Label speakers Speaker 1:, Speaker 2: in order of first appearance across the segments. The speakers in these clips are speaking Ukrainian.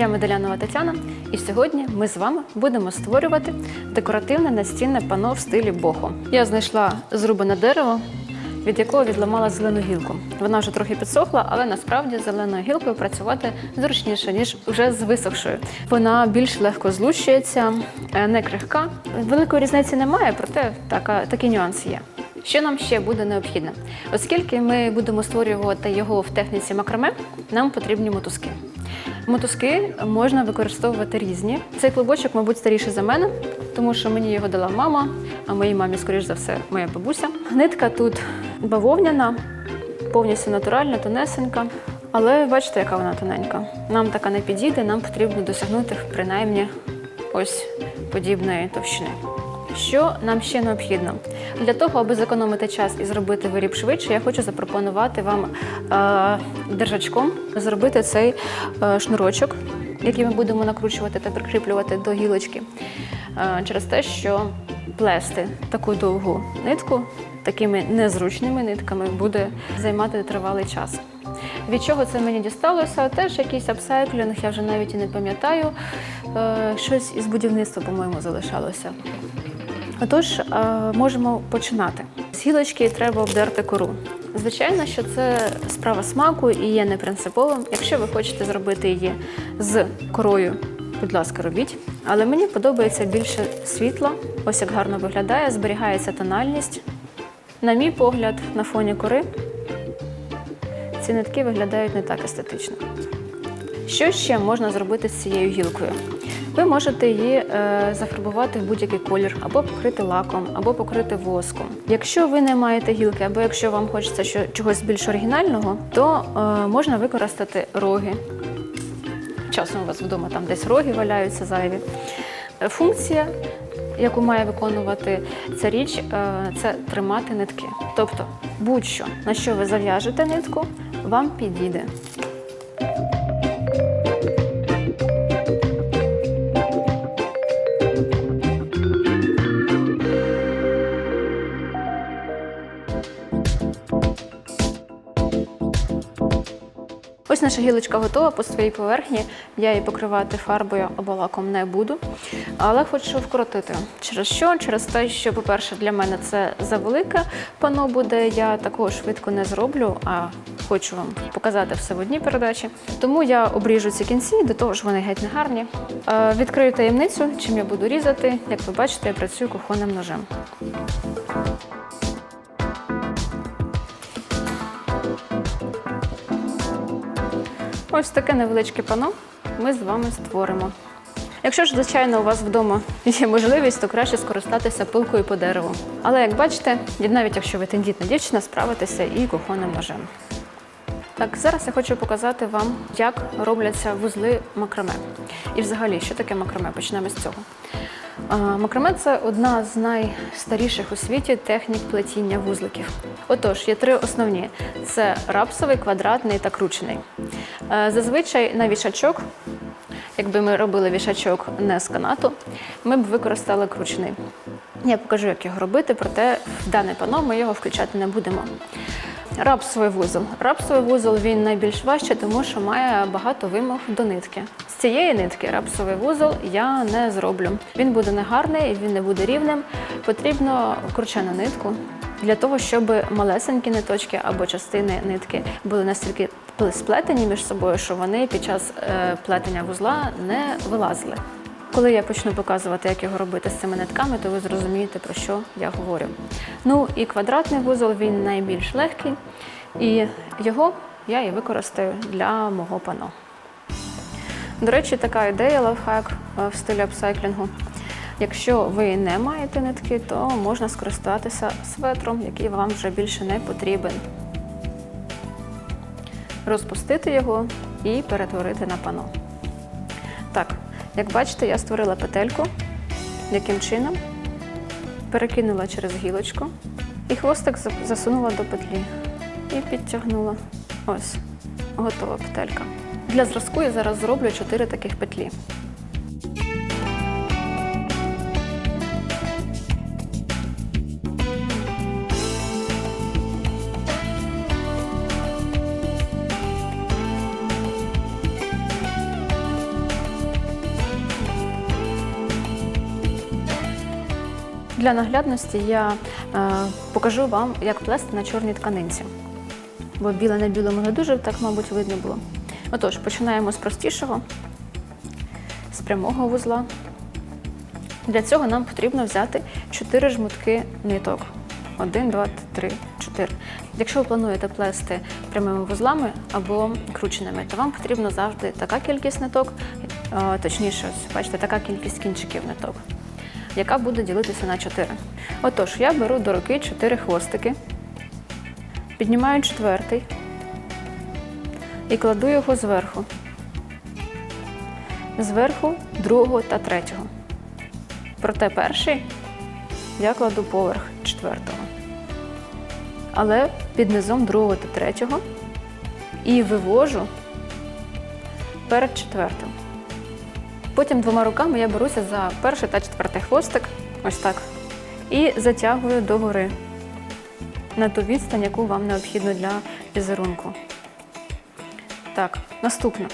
Speaker 1: Я Медалянова Тетяна, і сьогодні ми з вами будемо створювати декоративне настінне пано в стилі бохо. Я знайшла зрубане дерево, від якого відламала зелену гілку. Вона вже трохи підсохла, але насправді зеленою гілкою працювати зручніше, ніж вже з висохшою. Вона більш легко злущується, е, не крихка. Великої різниці немає, проте така, такий нюанс є. Що нам ще буде необхідно? Оскільки ми будемо створювати його в техніці макраме, нам потрібні мотузки. Мотузки можна використовувати різні. Цей клубочок, мабуть, старіший за мене, тому що мені його дала мама, а моїй мамі, скоріш за все, моя бабуся. Нитка тут бавовняна, повністю натуральна, тонесенька. Але бачите, яка вона тоненька. Нам така не підійде, нам потрібно досягнути принаймні ось подібної товщини. Що нам ще необхідно? Для того, аби зекономити час і зробити виріб швидше, я хочу запропонувати вам е, держачком зробити цей е, шнурочок, який ми будемо накручувати та прикріплювати до гілочки. Е, через те, що плести таку довгу нитку такими незручними нитками буде займати тривалий час. Від чого це мені дісталося? Теж якийсь апсайклінг, я вже навіть і не пам'ятаю. Е, щось із будівництва, по-моєму, залишалося. Отож, е, можемо починати. З гілочки треба обдерти кору. Звичайно, що це справа смаку і є не принциповим. Якщо ви хочете зробити її з корою, будь ласка, робіть. Але мені подобається більше світла. Ось як гарно виглядає, зберігається тональність. На мій погляд, на фоні кори ці нитки виглядають не так естетично. Що ще можна зробити з цією гілкою? Ви можете її е, зафарбувати в будь-який колір, або покрити лаком, або покрити воском. Якщо ви не маєте гілки, або якщо вам хочеться що, чогось більш оригінального, то е, можна використати роги. Часом у вас вдома там десь роги валяються зайві. Е, Функція, яку має виконувати ця річ, е, це тримати нитки. Тобто, будь-що, на що ви зав'яжете нитку, вам підійде. Ось наша гілочка готова по своїй поверхні. Я її покривати фарбою або лаком не буду, але хочу вкоротити. Через що? Через те, що, по-перше, для мене це завелике пано буде. Я такого швидко не зроблю, а хочу вам показати все в одній передачі. Тому я обріжу ці кінці, до того ж вони геть не гарні. Е, Відкрию таємницю, чим я буду різати. Як ви бачите, я працюю кухонним ножем. Ось таке невеличке пано ми з вами створимо. Якщо ж, звичайно, у вас вдома є можливість, то краще скористатися пилкою по дереву. Але як бачите, навіть якщо ви тендітна дівчина, справитеся і кухонним ножем. Так, зараз я хочу показати вам, як робляться вузли макраме. І взагалі, що таке макраме? Почнемо з цього. Макраме це одна з найстаріших у світі технік плетіння вузликів. Отож, є три основні: це рапсовий, квадратний та кручений. Зазвичай на вішачок, якби ми робили вішачок не з канату, ми б використали кручений. Я покажу, як його робити, проте в дане пано ми його включати не будемо. Рапсовий вузол. Рапсовий вузол він найбільш важче, тому що має багато вимог до нитки. З цієї нитки рапсовий вузол я не зроблю. Він буде негарний, він не буде рівним. Потрібно кручену нитку для того, щоб малесенькі ниточки або частини нитки були настільки сплетені між собою, що вони під час е, плетення вузла не вилазили. Коли я почну показувати, як його робити з цими нитками, то ви зрозумієте, про що я говорю. Ну і квадратний вузол він найбільш легкий, і його я і використаю для мого пано. До речі, така ідея лайфхак е, в стилі апсайклінгу. Якщо ви не маєте нитки, то можна скористатися светром, який вам вже більше не потрібен. Розпустити його і перетворити на пано. Так, як бачите, я створила петельку. Яким чином? Перекинула через гілочку і хвостик засунула до петлі і підтягнула. Ось, готова петелька. Для зразку я зараз зроблю 4 таких петлі. Для наглядності я е, покажу вам, як плести на чорній тканинці. Бо біле на білому не дуже так, мабуть, видно було. Отож, починаємо з простішого, з прямого вузла. Для цього нам потрібно взяти 4 жмутки ниток. 1, 2, 3, 4. Якщо ви плануєте плести прямими вузлами або крученими, то вам потрібно завжди така кількість ниток, е, точніше, бачите, така кількість кінчиків ниток, яка буде ділитися на 4. Отож, я беру до руки 4 хвостики, піднімаю четвертий і кладу його зверху. Зверху другого та третього. Проте перший я кладу поверх четвертого. Але під низом другого та третього і вивожу перед четвертим. Потім двома руками я беруся за перший та четвертий хвостик, ось так, і затягую догори на ту відстань, яку вам необхідно для візерунку. Так, наступне.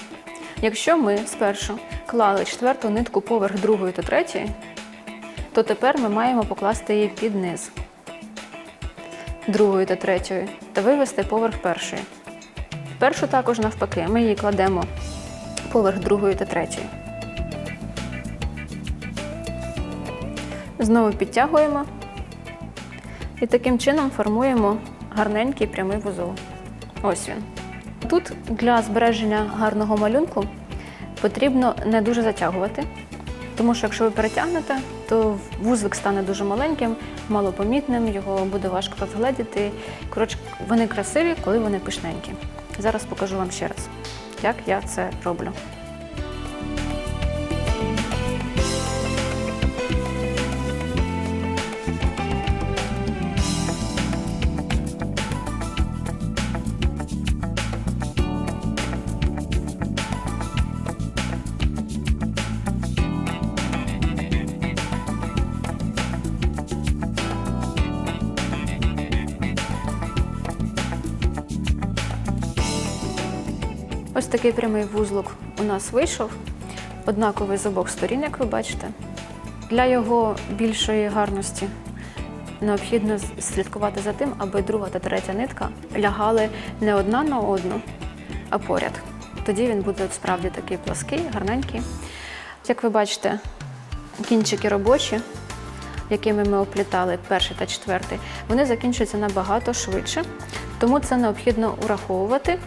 Speaker 1: Якщо ми спершу клали четверту нитку поверх другої та третьої, то тепер ми маємо покласти її під низ другої та третьої та вивести поверх першої. Першу також навпаки, ми її кладемо поверх другої та третьої. Знову підтягуємо і таким чином формуємо гарненький прямий вузол. Ось він. Тут для збереження гарного малюнку потрібно не дуже затягувати, тому що якщо ви перетягнете, то вузлик стане дуже маленьким, малопомітним, його буде важко розгледіти. Коротше, вони красиві, коли вони пишненькі. Зараз покажу вам ще раз, як я це роблю. Ось такий прямий вузлик у нас вийшов, однаковий з обох сторін, як ви бачите. Для його більшої гарності необхідно слідкувати за тим, аби друга та третя нитка лягали не одна на одну, а поряд. Тоді він буде справді такий плаский, гарненький. Як ви бачите, кінчики робочі, якими ми оплітали перший та четвертий, вони закінчуються набагато швидше. Тому це необхідно ураховувати,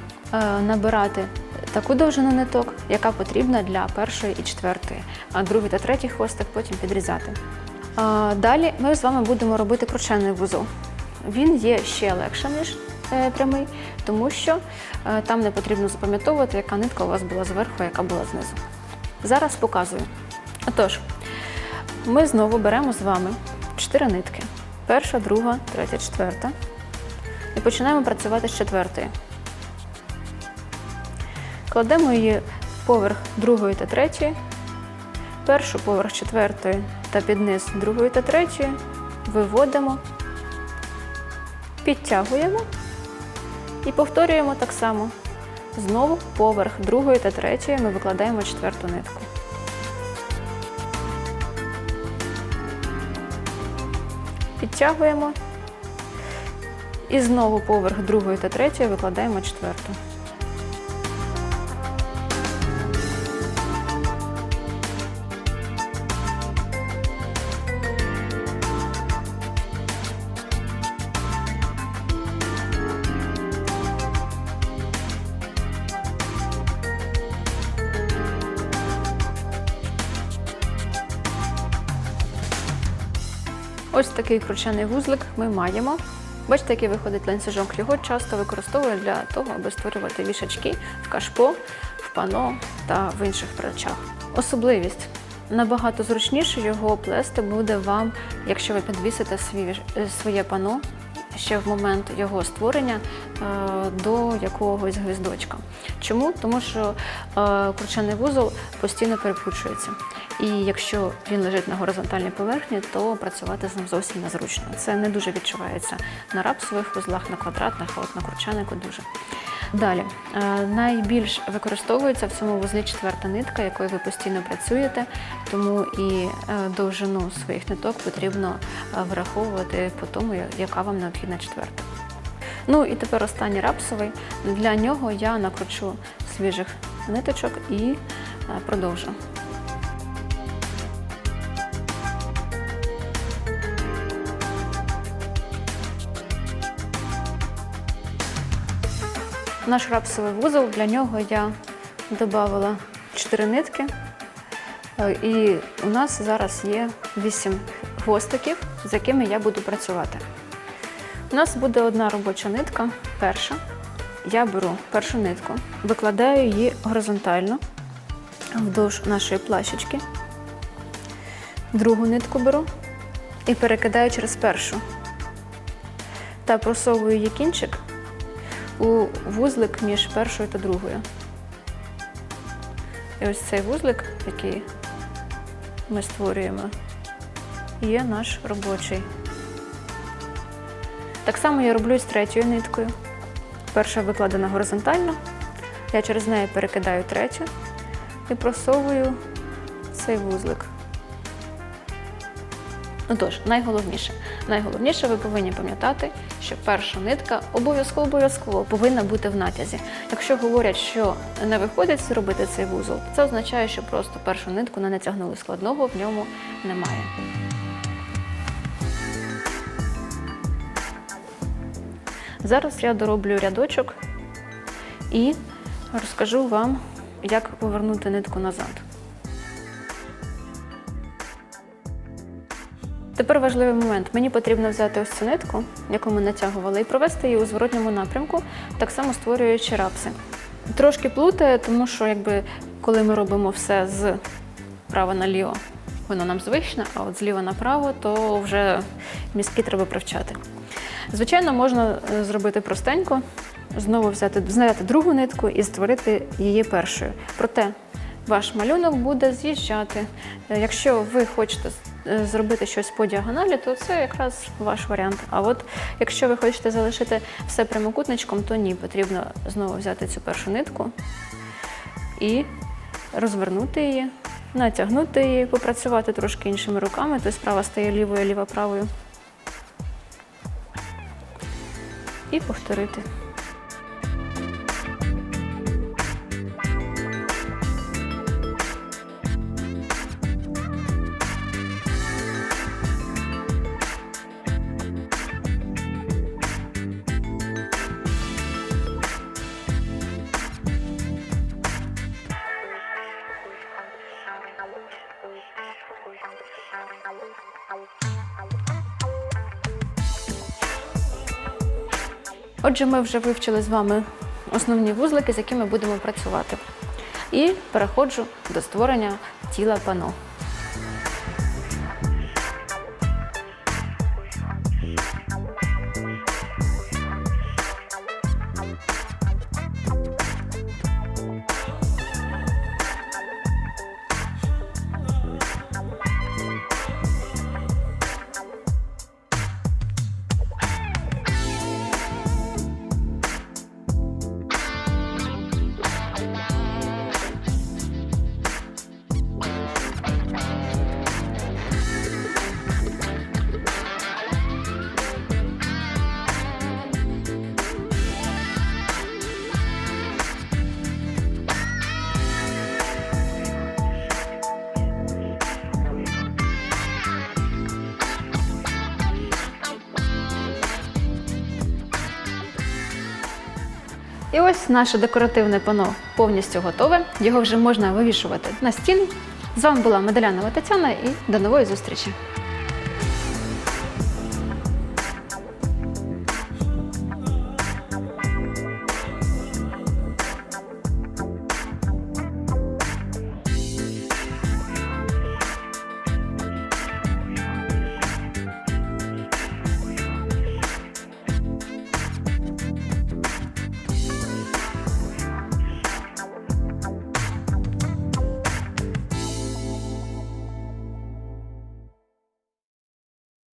Speaker 1: набирати таку довжину ниток, яка потрібна для першої і четвертої, а другий та третій хвостик потім підрізати. Далі ми з вами будемо робити кручений вузол. Він є ще легшим, ніж е, прямий, тому що е, там не потрібно запам'ятовувати, яка нитка у вас була зверху, яка була знизу. Зараз показую. Отож, ми знову беремо з вами чотири нитки: перша, друга, третя, четверта. І починаємо працювати з четвертої. Кладемо її в поверх другої та третьої, першу поверх четвертої та під низ другої та третьої, виводимо, підтягуємо і повторюємо так само. Знову поверх другої та третьої ми викладаємо четверту нитку. Підтягуємо і знову поверх другої та третьої викладаємо четверту. Ось такий кручений вузлик ми маємо. Бачите, який виходить ланцюжок. Його часто використовують для того, аби створювати вішачки в кашпо, в пано та в інших речах. Особливість. Набагато зручніше його плести буде вам, якщо ви підвісите е, своє пано ще в момент його створення е, до якогось гвіздочка. Чому? Тому що е, кручений вузол постійно перекручується. І якщо він лежить на горизонтальній поверхні, то працювати з ним зовсім незручно. Це не дуже відчувається на рапсових вузлах, на квадратних, а от на кручанику дуже. Далі е, найбільш використовується в цьому вузлі четверта нитка, якою ви постійно працюєте, тому і е, довжину своїх ниток потрібно е, враховувати по тому, яка вам необхідна четверта. Ну і тепер останній рапсовий. Для нього я накручу свіжих ниточок і продовжу. Наш рапсовий вузол, для нього я додавала 4 нитки. Е, І у нас зараз є 8 хвостиків, з якими я буду працювати. У нас буде одна робоча нитка, перша. Я беру першу нитку, викладаю її горизонтально вдовж нашої плащечки. Другу нитку беру і перекидаю через першу. Та просовую її кінчик у вузлик між першою та другою. І ось цей вузлик, який ми створюємо, є наш робочий. Так само я роблю з третьою ниткою. Перша викладена горизонтально, я через неї перекидаю третю і просовую цей вузлик. Отож, найголовніше. Найголовніше ви повинні пам'ятати, що перша нитка обов'язково обов'язково повинна бути в натязі. Якщо говорять, що не виходить зробити цей вузол, це означає, що просто першу нитку не натягнули складного, в ньому немає. Зараз я дороблю рядочок і розкажу вам, як повернути нитку назад. Тепер важливий момент. Мені потрібно взяти ось цю нитку, яку ми натягували, і провести її у зворотньому напрямку, так само створюючи рапси. Трошки плутає, тому що якби, коли ми робимо все з права наліво, воно нам звичне, а от зліва направо, то вже мізки треба привчати. Звичайно, можна е, зробити простенько, знову взяти, знайти другу нитку і створити її першою. Проте ваш малюнок буде з'їжджати. Е, Якщо ви хочете зробити щось по діагоналі, то це якраз ваш варіант. А от якщо ви хочете залишити все прямокутничком, то ні, потрібно знову взяти цю першу нитку і розвернути її, натягнути її, попрацювати трошки іншими руками, тобто права стає лівою, ліва правою. І повторити. Отже, ми вже вивчили з вами основні вузлики, з якими будемо працювати. І переходжу до створення тіла пано. Наше декоративне пано повністю готове. Його вже можна вивішувати на стін. З вами була Медалянова Тетяна і до нової зустрічі!